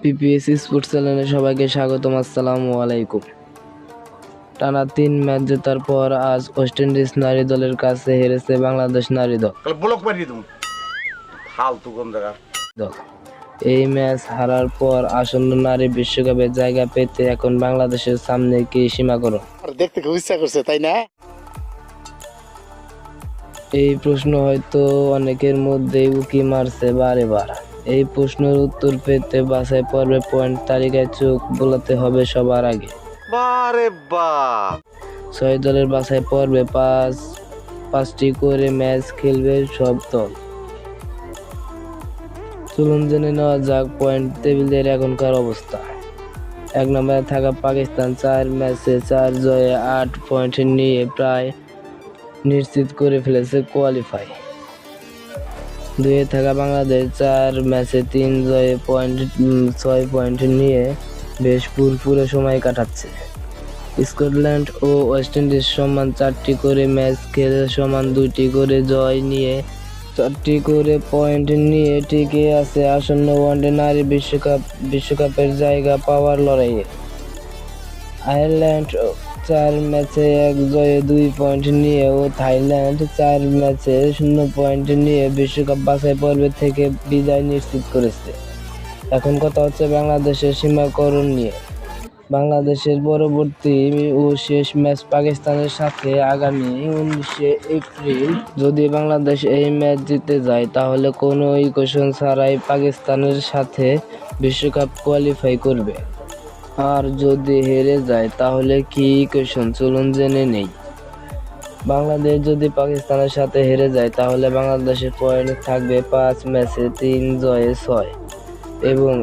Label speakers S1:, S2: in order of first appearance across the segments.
S1: PPS sports চ্যানেলে সবাইকে স্বাগতম আসসালামু আলাইকুম। টানা তিন ম্যাচ জেতার পর আজ ওয়েস্ট ইন্ডিজ নারী দলের কাছে হেরেছে বাংলাদেশ নারী দল।
S2: তাহলে ব্লক মারিয়ে দেবো। ফালতু কোন জায়গা
S1: দল। এই ম্যাচ হারার পর আসন্ন নারী বিশ্বকাপে জায়গা পেতে এখন বাংলাদেশের সামনে কি সীমাকরণ
S3: আর দেখতে খুব ইচ্ছা করছে তাই না?
S1: এই প্রশ্ন হয়তো অনেকের মধ্যেই উকি মারছে বারে বার। এই প্রশ্নের উত্তর পেতে বাছাই পর্বে পয়েন্ট তালিকায় চোখ বোলাতে হবে সবার আগে।
S2: বারে বা।
S1: ছয় দলের বাছাই পর্বে পাঁচ পাঁচটি করে ম্যাচ খেলবে সব দল। চলুন জেনে নেওয়া যাক পয়েন্ট টেবিলের এখনকার অবস্থা। এক নম্বরে থাকা পাকিস্তান চার ম্যাচে চার জয়ে আট পয়েন্ট নিয়ে প্রায় নিশ্চিত করে ফেলেছে কোয়ালিফাই দুয়ে থাকা বাংলাদেশ চার ম্যাচে তিন জয়ে পয়েন্ট ছয় পয়েন্ট নিয়ে বেশ পুরপুরে সময় কাটাচ্ছে। স্কটল্যান্ড ও ওয়েস্ট ইন্ডিজ সমান চারটি করে ম্যাচ খেলে সমান দুটি করে জয় নিয়ে চারটি করে পয়েন্ট নিয়ে টিকে আছে আসন্ন ওয়ানডে নারী বিশ্বকাপ, বিশ্বকাপের জায়গা পাওয়ার লড়াইয়ে। আয়ারল্যান্ড চার ম্যাচে এক জয়ে দুই পয়েন্ট নিয়ে ও থাইল্যান্ড চার ম্যাচে শূন্য পয়েন্ট নিয়ে বিশ্বকাপ বাছাই পর্বে থেকে বিদায় নিশ্চিত করেছে। এখন কথা হচ্ছে বাংলাদেশের সীমাকরণ নিয়ে। বাংলাদেশের পরবর্তী ও শেষ ম্যাচ পাকিস্তানের সাথে আগামী উনিশে এপ্রিল। যদি বাংলাদেশ এই ম্যাচ জিতে যায়, তাহলে কোনো ইকুয়েশন ছাড়াই পাকিস্তানের সাথে বিশ্বকাপ কোয়ালিফাই করবে। আর যদি হেরে যায়, তাহলে কি ইকুয়েশন চলুন জেনে নেই। বাংলাদেশ যদি পাকিস্তানের সাথে হেরে যায়, তাহলে বাংলাদেশের পয়েন্ট থাকবে পাঁচ ম্যাচে তিন জয়ে ছয়। এবং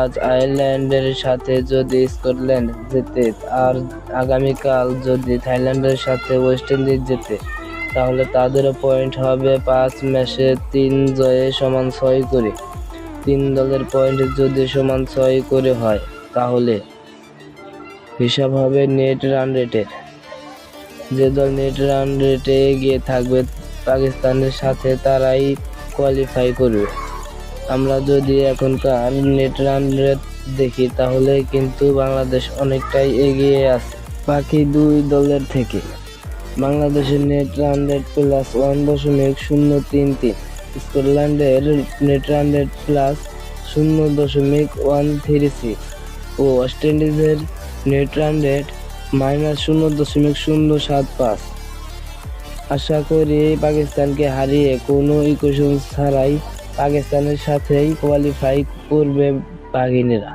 S1: আজ আয়ারল্যান্ডের সাথে যদি স্কটল্যান্ড জেতে, আর আগামীকাল যদি থাইল্যান্ডের সাথে ওয়েস্ট ইন্ডিজ জেতে, তাহলে তাদেরও পয়েন্ট হবে পাঁচ ম্যাচে তিন জয়ে সমান ছয় করে। তিন দলের পয়েন্ট যদি সমান ছয় করে হয় তাহলে? হিসাব হবে নেট রান রেটের যে দল নেট রান রেটে এগিয়ে থাকবে, পাকিস্তানের সাথে তারাই কোয়ালিফাই করবে। আমরা যদি এখনকার নেট রান রেট দেখি, তাহলে কিন্তু বাংলাদেশ অনেকটাই এগিয়ে আছে বাকি দুই দলের থেকে। বাংলাদেশের net run rate plus one দশমিক শূন্য তিন তিন, স্কটল্যান্ডের নেট রান রেট প্লাস শূন্য দশমিক ওয়ান থ্রি সিক্স ও ওয়েস্ট ইন্ডিজের নেট রান রেট মাইনাস শূন্য দশমিক শূন্য সাত পাঁচ। আশা করি পাকিস্তানকে হারিয়ে কোনো ইকুয়েশন ছাড়াই পাকিস্তানের সাথেই কোয়ালিফাই করবে বাঘিনীরা।